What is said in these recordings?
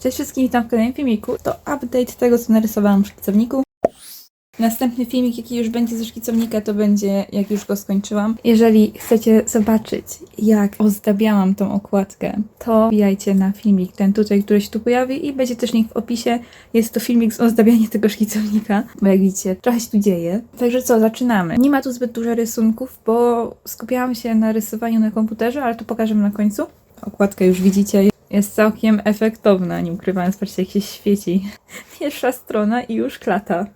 Cześć wszystkim, witam w kolejnym filmiku. To update tego, co narysowałam w szkicowniku. Następny filmik, jaki już będzie ze szkicownika, to będzie jak już go skończyłam. Jeżeli chcecie zobaczyć, jak ozdabiałam tą okładkę, to wbijajcie na filmik ten tutaj, który się tu pojawi i będzie też link w opisie. Jest to filmik z ozdabiania tego szkicownika, bo jak widzicie, trochę się tu dzieje. Także co, zaczynamy. Nie ma tu zbyt dużo rysunków, bo skupiałam się na rysowaniu na komputerze, ale to pokażemy na końcu. Okładkę już widzicie, jest całkiem efektowna, nie ukrywając, patrzcie jak się świeci. Pierwsza strona i już klata.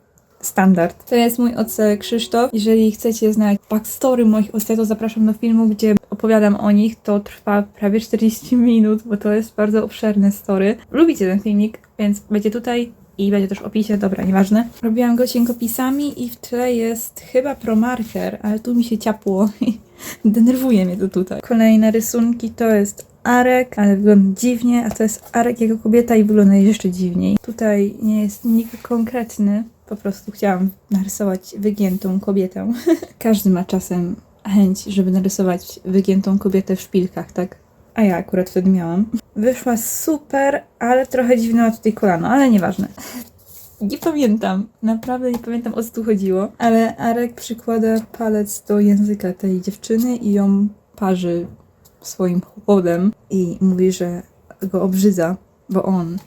Standard. To jest mój OC Krzysztof. Jeżeli chcecie znać backstory moich OC, to zapraszam do filmu, gdzie opowiadam o nich. To trwa prawie 40 minut, bo to jest bardzo obszerny story. Lubicie ten filmik, więc będzie tutaj i będzie też w opisie, dobra, nieważne. Robiłam go cienkopisami i w tle jest chyba promarker, ale tu mi się ciapło denerwuje mnie to tutaj. Kolejne rysunki to jest Arek, ale wygląda dziwnie, a to jest Arek jego kobieta i wygląda jeszcze dziwniej. Tutaj nie jest nikt konkretny, po prostu chciałam narysować wygiętą kobietę. Każdy ma czasem chęć, żeby narysować wygiętą kobietę w szpilkach, tak? A ja akurat wtedy miałam. Wyszła super, ale trochę dziwna tutaj kolano, ale nieważne. Nie pamiętam, naprawdę nie pamiętam o co tu chodziło, ale Arek przykłada palec do języka tej dziewczyny i ją parzy swoim chłodem i mówi, że go obrzydza, bo on.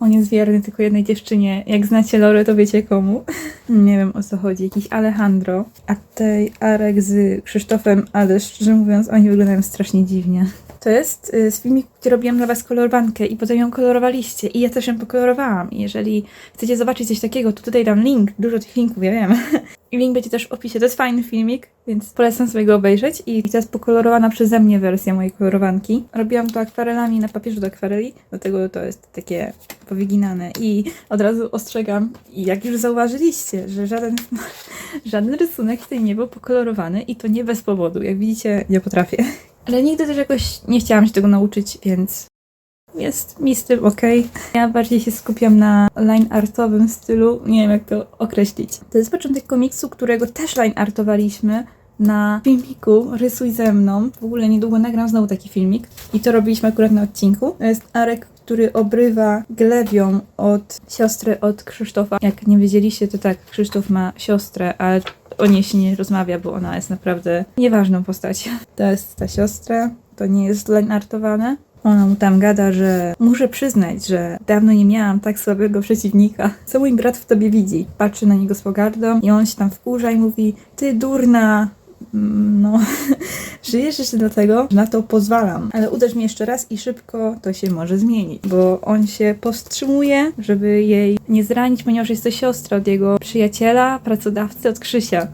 On jest wierny tylko jednej dziewczynie. Jak znacie Lorę, to wiecie komu. Nie wiem o co chodzi. Jakiś Alejandro. A tej Arek z Krzysztofem, ale szczerze mówiąc, oni wyglądają strasznie dziwnie. To jest y, z filmiku, gdzie robiłam dla Was kolorowankę i potem ją kolorowaliście i ja też ją pokolorowałam. I jeżeli chcecie zobaczyć coś takiego, to tutaj dam link, dużo tych linków, ja wiem. Link będzie też w opisie. To jest fajny filmik, więc polecam sobie go obejrzeć. I to jest pokolorowana przeze mnie wersja mojej kolorowanki. Robiłam to akwarelami na papierze do akwareli, dlatego to jest takie powyginane. I od razu ostrzegam, i jak już zauważyliście, że żaden, żaden rysunek tutaj nie był pokolorowany i to nie bez powodu. Jak widzicie, nie potrafię. Ale nigdy też jakoś nie chciałam się tego nauczyć, więc jest mi z tym ok. Ja bardziej się skupiam na line artowym stylu. Nie wiem, jak to określić. To jest początek komiksu, którego też line artowaliśmy na filmiku Rysuj ze mną. W ogóle niedługo nagram znowu taki filmik. I to robiliśmy akurat na odcinku. To jest Arek, który obrywa glewią od siostry od Krzysztofa. Jak nie wiedzieliście, to tak, Krzysztof ma siostrę, ale o niej się nie rozmawia, bo ona jest naprawdę nieważną postacią. To jest ta siostra, to nie jest line artowane. Ona mu tam gada, że muszę przyznać, że dawno nie miałam tak słabego przeciwnika. Co mój brat w tobie widzi? Patrzy na niego z pogardą i on się tam wkurza i mówi: Ty durna, no, żyjesz jeszcze dlatego, że na to pozwalam. Ale uderz mnie jeszcze raz i szybko to się może zmienić, bo on się powstrzymuje, żeby jej nie zranić, ponieważ jest to siostra od jego przyjaciela, pracodawcy, od Krzysia.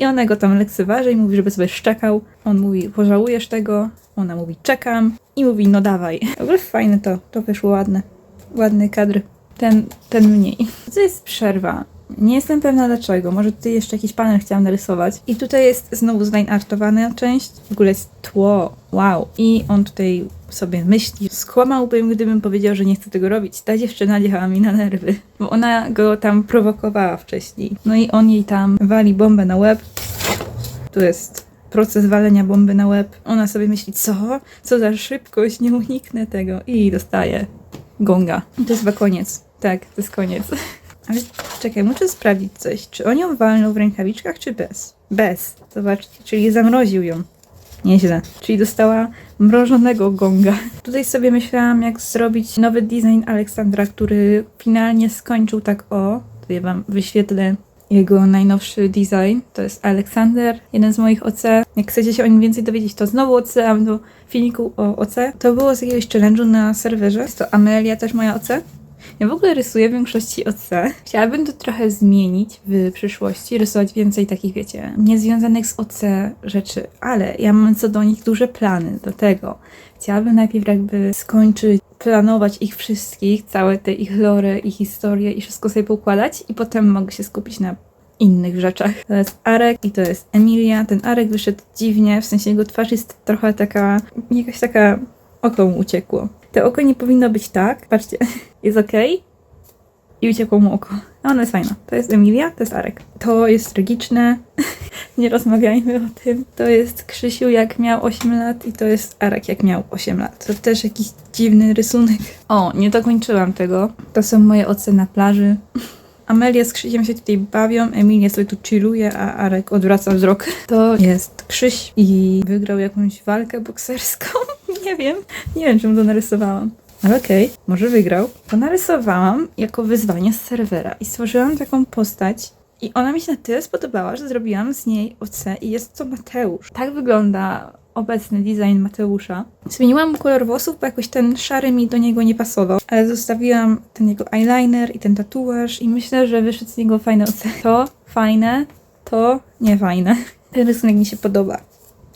I ona go tam lekceważy i mówi, żeby sobie szczekał. On mówi, pożałujesz tego. Ona mówi, czekam. I mówi, no dawaj. W ogóle fajne to, to wyszło ładne. Ładny kadr. Ten, ten mniej. To jest przerwa. Nie jestem pewna dlaczego. Może tutaj jeszcze jakiś panel chciałam narysować. I tutaj jest znowu zline artowana część. W ogóle jest tło. Wow. I on tutaj sobie myśli. Skłamałbym, gdybym powiedział, że nie chcę tego robić. Ta dziewczyna jechała mi na nerwy. Bo ona go tam prowokowała wcześniej. No i on jej tam wali bombę na łeb. Tu jest proces walenia bomby na łeb. Ona sobie myśli, co? Co za szybkość, nie uniknę tego. I dostaje gonga. I to jest chyba koniec. Tak, to jest koniec. Ale czekaj, muszę sprawdzić coś. Czy on ją walnął w rękawiczkach, czy bez? Bez. Zobaczcie, czyli zamroził ją. Nieźle. Czyli dostała mrożonego gonga. Tutaj sobie myślałam, jak zrobić nowy design Aleksandra, który finalnie skończył tak o. Tutaj wam wyświetlę jego najnowszy design. To jest Aleksander, jeden z moich OC. Jak chcecie się o nim więcej dowiedzieć, to znowu odsyłam do filmiku o OC. To było z jakiegoś challenge'u na serwerze. Jest to Amelia, też moja OC. Ja w ogóle rysuję w większości OC. Chciałabym to trochę zmienić w przyszłości, rysować więcej takich, wiecie, niezwiązanych z OC rzeczy, ale ja mam co do nich duże plany, do tego. Chciałabym najpierw jakby skończyć planować ich wszystkich, całe te ich lore, ich historie i wszystko sobie poukładać i potem mogę się skupić na innych rzeczach. To jest Arek i to jest Emilia. Ten Arek wyszedł dziwnie, w sensie jego twarz jest trochę taka, jakaś taka, oko mu uciekło. To oko nie powinno być tak. Patrzcie, jest ok. i uciekło mu oko. A ona jest fajna. To jest Emilia, to jest Arek. To jest tragiczne. Nie rozmawiajmy o tym. To jest Krzysiu jak miał 8 lat i to jest Arek jak miał 8 lat. To też jakiś dziwny rysunek. O, nie dokończyłam tego. To są moje oceny na plaży. Amelia z Krzysiem się tutaj bawią, Emilia sobie tu chilluje, a Arek odwraca wzrok. To jest Krzyś i wygrał jakąś walkę bokserską. nie wiem, nie wiem czemu to narysowałam. Ale okej, może wygrał. To narysowałam jako wyzwanie z serwera i stworzyłam taką postać. I ona mi się na tyle spodobała, że zrobiłam z niej OC i jest to Mateusz. Tak wygląda obecny design Mateusza. Zmieniłam kolor włosów, bo jakoś ten szary mi do niego nie pasował, ale zostawiłam ten jego eyeliner i ten tatuaż i myślę, że wyszedł z niego fajny OC. To fajne, to nie fajne. Ten rysunek mi się podoba.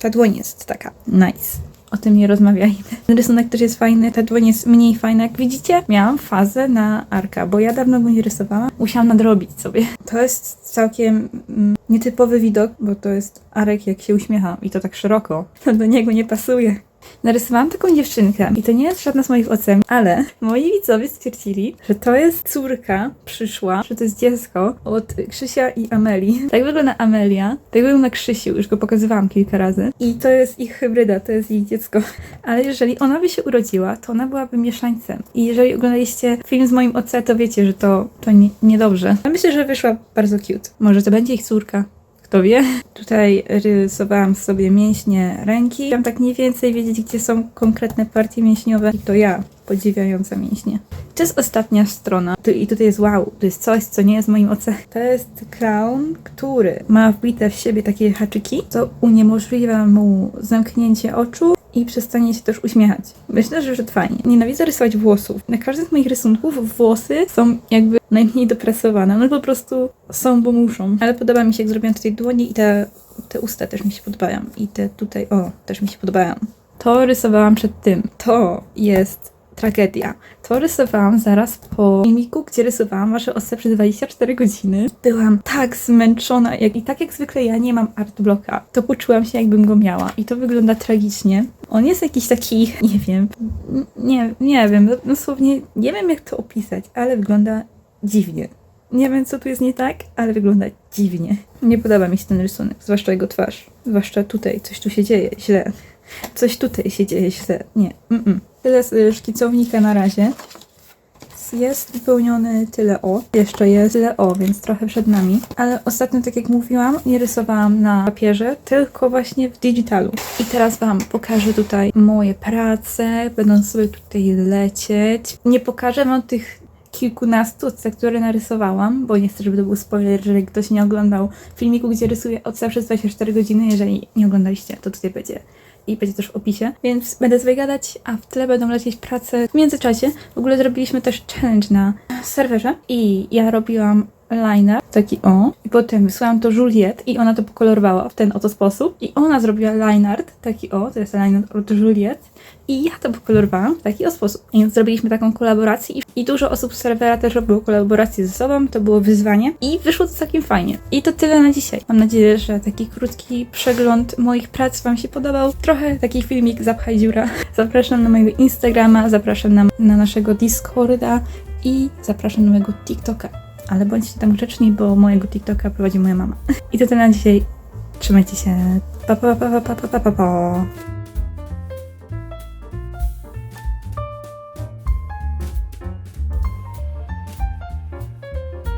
Ta dłoń jest taka nice. O tym nie rozmawiajmy. Ten rysunek też jest fajny, ta dłoń jest mniej fajna. Jak widzicie, miałam fazę na Arka, bo ja dawno go nie rysowałam. Musiałam nadrobić sobie. To jest całkiem mm, nietypowy widok, bo to jest Arek jak się uśmiecha i to tak szeroko. To do niego nie pasuje. Narysowałam taką dziewczynkę i to nie jest żadna z moich ocen, ale moi widzowie stwierdzili, że to jest córka przyszła, że to jest dziecko od Krzysia i Ameli. Tak wygląda Amelia, tak wygląda Krzysiu, już go pokazywałam kilka razy. I to jest ich hybryda, to jest ich dziecko. Ale jeżeli ona by się urodziła, to ona byłaby mieszańcem. I jeżeli oglądaliście film z moim OC, to wiecie, że to, to nie, niedobrze. Ja myślę, że wyszła bardzo cute. Może to będzie ich córka. Kto wie? Tutaj rysowałam sobie mięśnie ręki. Chciałam tak mniej więcej wiedzieć, gdzie są konkretne partie mięśniowe. I to ja, podziwiająca mięśnie. To jest ostatnia strona. I tutaj jest wow, to jest coś, co nie jest moim oce. To jest clown, który ma wbite w siebie takie haczyki, co uniemożliwia mu zamknięcie oczu i przestanie się też uśmiechać. Myślę, że wyszedł fajnie. Nienawidzę rysować włosów. Na każdym z moich rysunków włosy są jakby najmniej dopracowane. One po prostu są, bo muszą. Ale podoba mi się, jak zrobiłam tutaj dłonie i te, te usta też mi się podobają. I te tutaj, o, też mi się podobają. To rysowałam przed tym. To jest tragedia. To rysowałam zaraz po filmiku, gdzie rysowałam wasze osce przez 24 godziny. Byłam tak zmęczona jak, i tak jak zwykle ja nie mam artblocka, to poczułam się jakbym go miała i to wygląda tragicznie. On jest jakiś taki, nie wiem, nie, nie wiem, dosłownie nie wiem jak to opisać, ale wygląda dziwnie. Nie wiem, co tu jest nie tak, ale wygląda dziwnie. Nie podoba mi się ten rysunek, zwłaszcza jego twarz. Zwłaszcza tutaj, coś tu się dzieje źle. Coś tutaj się dzieje źle. Nie. Mm-mm. Tyle z y, szkicownika na razie. Jest wypełniony tyle o. Jeszcze jest tyle o, więc trochę przed nami. Ale ostatnio, tak jak mówiłam, nie rysowałam na papierze, tylko właśnie w digitalu. I teraz Wam pokażę tutaj moje prace. Będą sobie tutaj lecieć. Nie pokażę Wam tych kilkunastu ocet, które narysowałam, bo nie chcę, żeby to był spoiler, jeżeli ktoś nie oglądał filmiku, gdzie rysuję ocet przez 24 godziny. Jeżeli nie oglądaliście, to tutaj będzie i będzie też w opisie, więc będę sobie gadać, a w tle będą lecieć prace. W międzyczasie w ogóle zrobiliśmy też challenge na serwerze i ja robiłam liner, taki o, i potem wysłałam to Juliet i ona to pokolorowała w ten oto sposób i ona zrobiła line art, taki o, to jest line art od Juliet i ja to pokolorowałam w taki o sposób. I zrobiliśmy taką kolaborację i, i dużo osób z serwera też robiło kolaborację ze sobą, to było wyzwanie i wyszło to całkiem fajnie. I to tyle na dzisiaj. Mam nadzieję, że taki krótki przegląd moich prac Wam się podobał. Trochę taki filmik zapchaj dziura. Zapraszam na mojego Instagrama, zapraszam na, na naszego Discorda i zapraszam na mojego TikToka. Ale bądźcie tam grzeczni, bo mojego TikToka prowadzi moja mama. I to tyle na dzisiaj. Trzymajcie się. Pa pa pa pa pa pa pa pa.